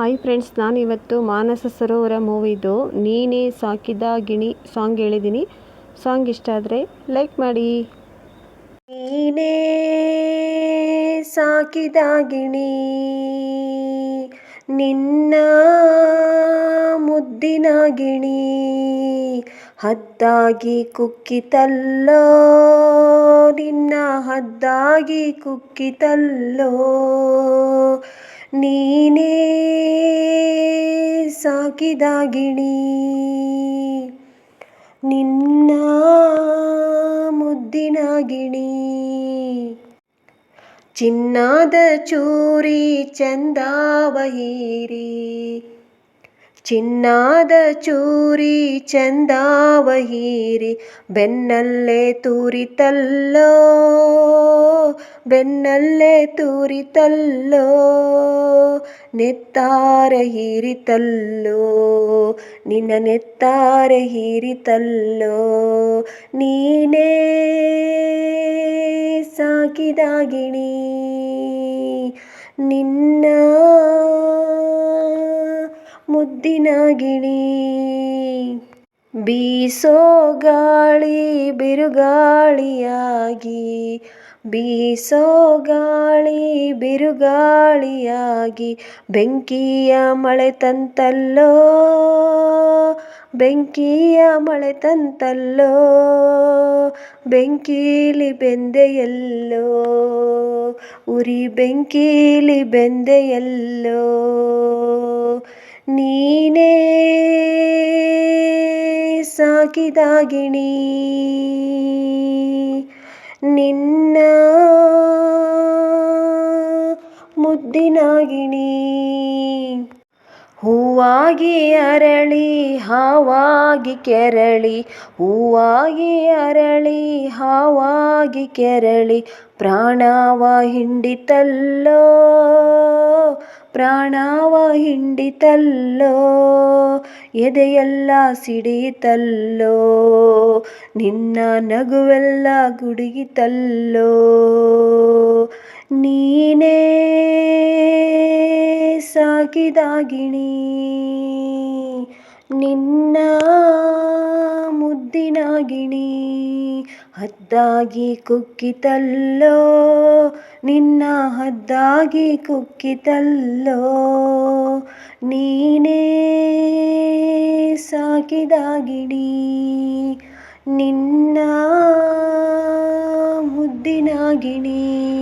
Hi friends ನಾನು ಇವತ್ತು ಮಾನಸ ಸರೋವರ ಮೂವಿದು ನೀನೇ ಸಾಕಿದ ಗಿಣಿ ಸಾಂಗ್ ಹೇಳಿದ್ದೀನಿ ಸಾಂಗ್ ಇಷ್ಟ ಆದರೆ ಲೈಕ್ ಮಾಡಿ. ನೀನೇ ಸಾಕಿದ ಗಿಣಿ, ನಿನ್ನ ಮುದ್ದಿನ ಗಿಣಿ, ಹದ್ದಾಗಿ ಕುಕ್ಕಿತಲ್ಲೋ, ನಿನ್ನ ಹದ್ದಾಗಿ ಕುಕ್ಕಿತಲ್ಲೋ, ನೀನೇ ಸಾಕಿದ ಗಿಣಿ. ನಿನ್ನ ಮುದ್ದಿನ ಗಿಣಿ. ಚಿನ್ನದ ಚೂರಿ ಚಂದಾವ ಹೀರಿ ಚಿನ್ನದ ಚೂರಿ ಚಂದಾವ ಹೀರಿ ಬೆನ್ನಲ್ಲೇ ತೂರಿತಲ್ಲೋ ಬೆನ್ನಲ್ಲೇ ತೂರಿತಲ್ಲೋ, ನೆತ್ತಾರ ಹೀರಿತಲ್ಲೋ, ನಿನ್ನ ನೆತ್ತಾರ ಹೀರಿತಲ್ಲೋ, ನೀನೇ ಸಾಕಿದಾಗಿಣಿ ನಿನ್ನ ಮುದ್ದಿನ ಬೀಸೋ ಗಾಳಿ ಬಿರುಗಾಳಿಯಾಗಿ, ಬೀಸೋ ಗಾಳಿ ಬಿರುಗಾಳಿಯಾಗಿ, ಬೆಂಕಿಯ ಮಳೆ ತಂತಲ್ಲೋ, ಬೆಂಕಿಯ ಮಳೆ ತಂತಲ್ಲೋ, ಬೆಂಕೀಲಿ ಬೆಂದೆಯಲ್ಲೋ, ಉರಿ ಬೆಂಕೀಲಿ ಬೆಂದೆಯಲ್ಲೋ. ನೀನೇ ಸಾಕಿದಾಗಿಣಿ. ನಿನ್ನ ಮುದ್ದಿನಾಗಿಣಿ. ಹೂವಾಗಿ ಅರಳಿ ಹಾವಾಗಿ ಕೆರಳಿ ಹೂವಾಗಿ ಅರಳಿ ಹಾವಾಗಿ ಕೆರಳಿ ಪ್ರಾಣವ ಹಿಂಡಿತಲ್ಲೋ. ಪ್ರಾಣವ ಹಿಂಡಿತಲ್ಲೋ ಎದೆಯೆಲ್ಲ ಸಿಡಿಯಿತಲ್ಲೋ ನಿನ್ನ ನಗುವೆಲ್ಲ ಗುಡುಗಿತಲ್ಲೋ ನೀನೇ ಸಾಕಿದ ಗಿಣಿ ನಿನ್ನ ಮುದ್ದಿನ ಗಿಣಿ ಹದ್ದಾಗಿ ಕುಕ್ಕಿತಲ್ಲೋ ನಿನ್ನ ಹದ್ದಾಗಿ ಕುಕ್ಕಿತಲ್ಲೋ ನೀನೇ ಸಾಕಿದ ಗಿಣಿ. ನಿನ್ನ ಮುದ್ದಿನ ಗಿಣಿ